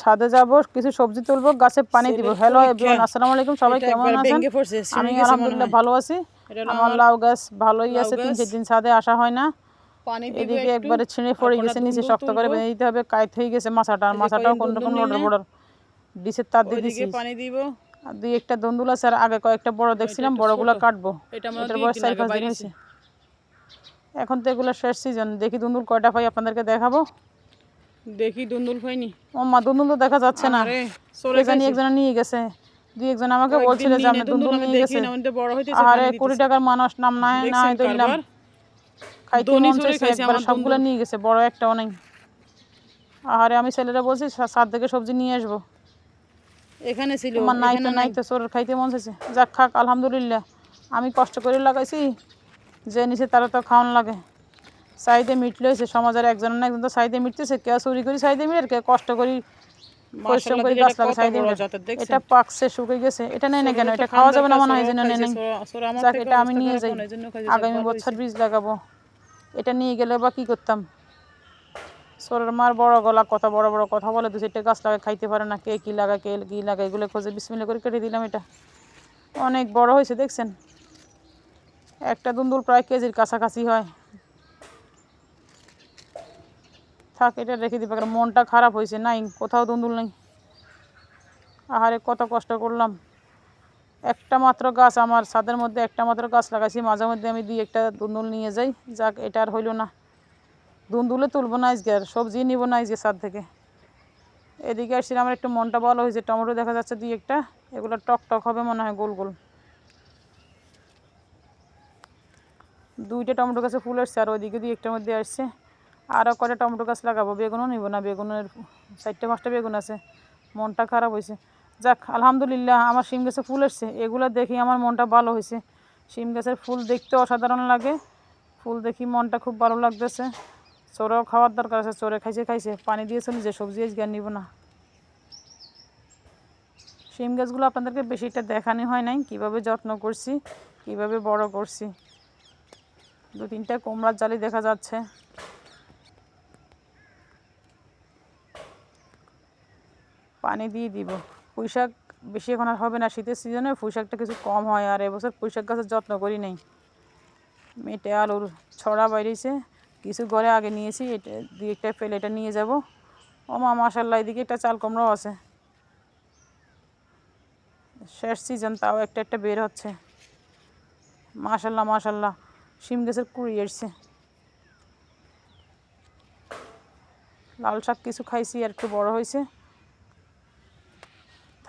ছাদে যাব কিছু সবজি তুলবো গাছে পানি দিব। হ্যালো এভরিওয়ান আসসালামু আলাইকুম সবাই কেমন আছেন? আমি আলহামদুলিল্লাহ ভালো আছি। আমার লাউ গাছ ভালোই আছে তিন চার দিন ছাদে আসা হয় না। এদিকে একবারে ছিঁড়ে পড়ে গেছে নিচে শক্ত করে বেঁধে দিতে হবে কাইট হয়ে গেছে মাছাটা আর মাছাটাও কোন রকম বড় বড়। ডিসের তার দিয়ে দিছি। পানি দিব। আর দুই একটা দন্দুল আছে আর আগে কয়েকটা বড় দেখছিলাম বড়গুলো কাটবো। এটার বয়স চার পাঁচ দিন হয়েছে। এখন তো এগুলো শেষ সিজন দেখি দুন্দুল কয়টা পাই আপনাদেরকে দেখাবো। দেখি দুন্দুল পাইনি। ও মা দুন্দুল তো দেখা যাচ্ছে না। আরে কে জানি একজনে নিয়ে গেছে। দুই একজন আমাকে বলছিল যে আমি দুন্দুল নিয়ে গেছে। আরে কুড়ি টাকার মানুষ নাম নাই নাই তো নিলাম খাইতে মন চাইছে একবার সবগুলো নিয়ে গেছে বড় একটাও নাই। আরে আমি ছেলেরা বলছি সাত থেকে সবজি নিয়ে আসব। এখানে ছিল আমার নাই তো নাই। তো সোরের খাইতে মন চাইছে। যাক খাক আলহামদুলিল্লাহ। আমি কষ্ট করে লাগাইছি যে নিচে তারা তো খাওয়ান লাগে। চাইতে মিটলে হয়েছে সমাজের একজন না একজন তো চাইতে মিটতেছে কে চুরি করি চাইতে মিটে কে কষ্ট করি পরিশ্রম করে গাছ লাগে চাইতে এটা পাকছে শুকিয়ে গেছে। এটা নেই না কেন? এটা খাওয়া যাবে না মনে হয় যেন নেই যাক এটা আমি নিয়ে যাই। আগামী বছর বীজ লাগাবো। এটা নিয়ে গেলে বা কি করতাম? সোরের মার বড় গলা কথা বড় বড় কথা বলে দু চারটে গাছ লাগায় খাইতে পারে না কে কী লাগা কে কী লাগা এগুলো খোঁজে বিসমিল্লা করে কেটে দিলাম এটা। অনেক বড় হয়েছে দেখছেন? একটা দুন্দুল প্রায় কেজির কাছাকাছি হয়। থাক, এটা রেখে দিবে। কারণ মনটা খারাপ হয়েছে, নাই, কোথাও দুন্দুল নেই। আহারে, কত কষ্ট করলাম। একটা মাত্র গাছ আমার, ছাদের মধ্যে একটা মাত্র গাছ লাগাইছি, মাঝে মধ্যে আমি দিই একটা দুন্দুল নিয়ে যাই, যাক, এটা আর হইল না। দুন্দুলে তুলবো না আজকে আর, সবজি নিব না আজকে ছাদ থেকে। এদিকে আসছি আমার একটু মনটা ভালো হয়েছে, টমেটো দেখা যাচ্ছে দুই একটা, এগুলো টক টক হবে মনে হয়, গোল গোল। দুইটা টমেটো গাছে ফুল আসছে, আর ওইদিকে দুই একটার মধ্যে আসছে। আরও কটা টমেটো গাছ লাগাবো, বেগুনও নিব না, বেগুনের চারটে পাঁচটা বেগুন আছে, মনটা খারাপ হয়েছে যাক, আলহামদুলিল্লাহ আমার শিম গাছে ফুল এসছে, এগুলো দেখি আমার মনটা ভালো হয়েছে শিম গাছের ফুল দেখতে অসাধারণ লাগে, ফুল দেখি মনটা খুব ভালো লাগতেছে। চোরেও খাওয়ার দরকার আছে, চোরে খাইছে খাইছে, পানি দিয়ে চলে যে সবজি আজকে নিব না। শিম গাছগুলো আপনাদেরকে বেশিটা দেখানো হয় নাই, কীভাবে যত্ন করছি, কীভাবে বড় করছি। দু তিনটা কোমড়ার জালি দেখা যাচ্ছে। পানি দিয়ে দিব। পুঁইশাক বেশি এখন আর হবে না, শীতের সিজনে পুঁইশাকটা কিছু কম হয় আর এবছর পুঁইশাক গাছের যত্ন করি নাই। মেটে আলুর ছড়া বাইরেছে, কিছু ঘরে আগে নিয়েছি, এটা দুই একটা ফেলে এটা নিয়ে যাব। ও মা মাসাল্লাহ এদিকে একটা চাল কুমড়াও আছে। শেষ সিজন তাও একটা একটা বের হচ্ছে। মাশাল্লাহ মাশাল্লাহ শিম গাছের কুড়ি এসছে। লাল শাক কিছু খাইছি, আর একটু বড় হয়েছে।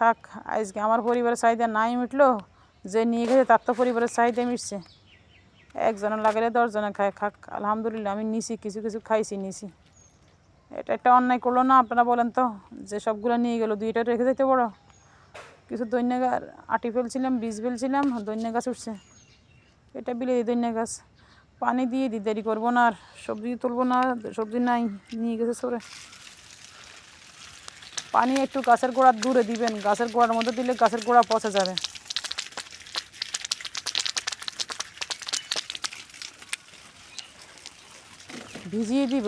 থাক, আজকে আমার পরিবারের চাহিদা নাই মিটলো, যে নিয়ে গেছে তার তো পরিবারের চাহিদা মিটছে। একজনে লাগালে দশজনে খায়, খাক, আলহামদুলিল্লাহ, আমি নিছি, কিছু কিছু খাইছি, নিছি। এটা একটা অন্যায় করল না, আপনারা বলেন তো? যে সবগুলো নিয়ে গেলো, দুইটা রেখে যেতে বড়। কিছু দৈন্য গাছ, আটি ফেলছিলাম, বীজ ফেলছিলাম, দৈন্য গাছ উঠছে। এটা বিলে দিই দৈন্য গাছ। পানি দিয়ে দিই দেরি করব না আর। সবজি তুলবো না, সবজি নাই, নিয়ে গেছে সরে। পানি একটু গাছের গোড়া দূরে দিবেন। গাছের গোড়ার মধ্যে দিলে গাছের গোড়া পচে যাবে। ভিজিয়ে দিব।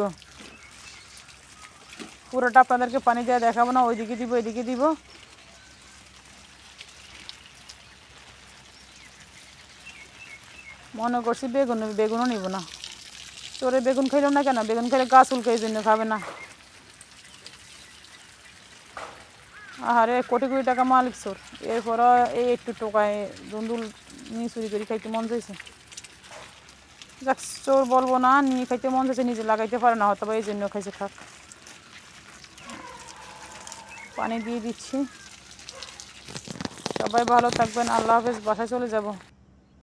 পুরোটা আপনাদেরকে পানি দেওয়া দেখাবো না, ওইদিকে দিব এদিকে দিব। মনে করছি বেগুন, বেগুনও নিব না। তোরে বেগুন খাইলাম না কেন? বেগুন খেলে গাছ উল্কে এই জন্য খাবে না। আরে কোটি কোটি টাকা মালিক চোর। এরপর এই একটু টোকায় দুন্দুল নিয়ে চুরি করে, খাইতে মন চাইছে। যাক, চোর বলব না, নিয়ে খাইতে মন চাইছে, নিজে লাগাইতে পারে না হয়তো এই জন্য খাইছে, থাক। পানি দিয়ে দিচ্ছি। সবাই ভালো থাকবেন, আল্লাহ হাফেজ, বাসায় চলে যাব।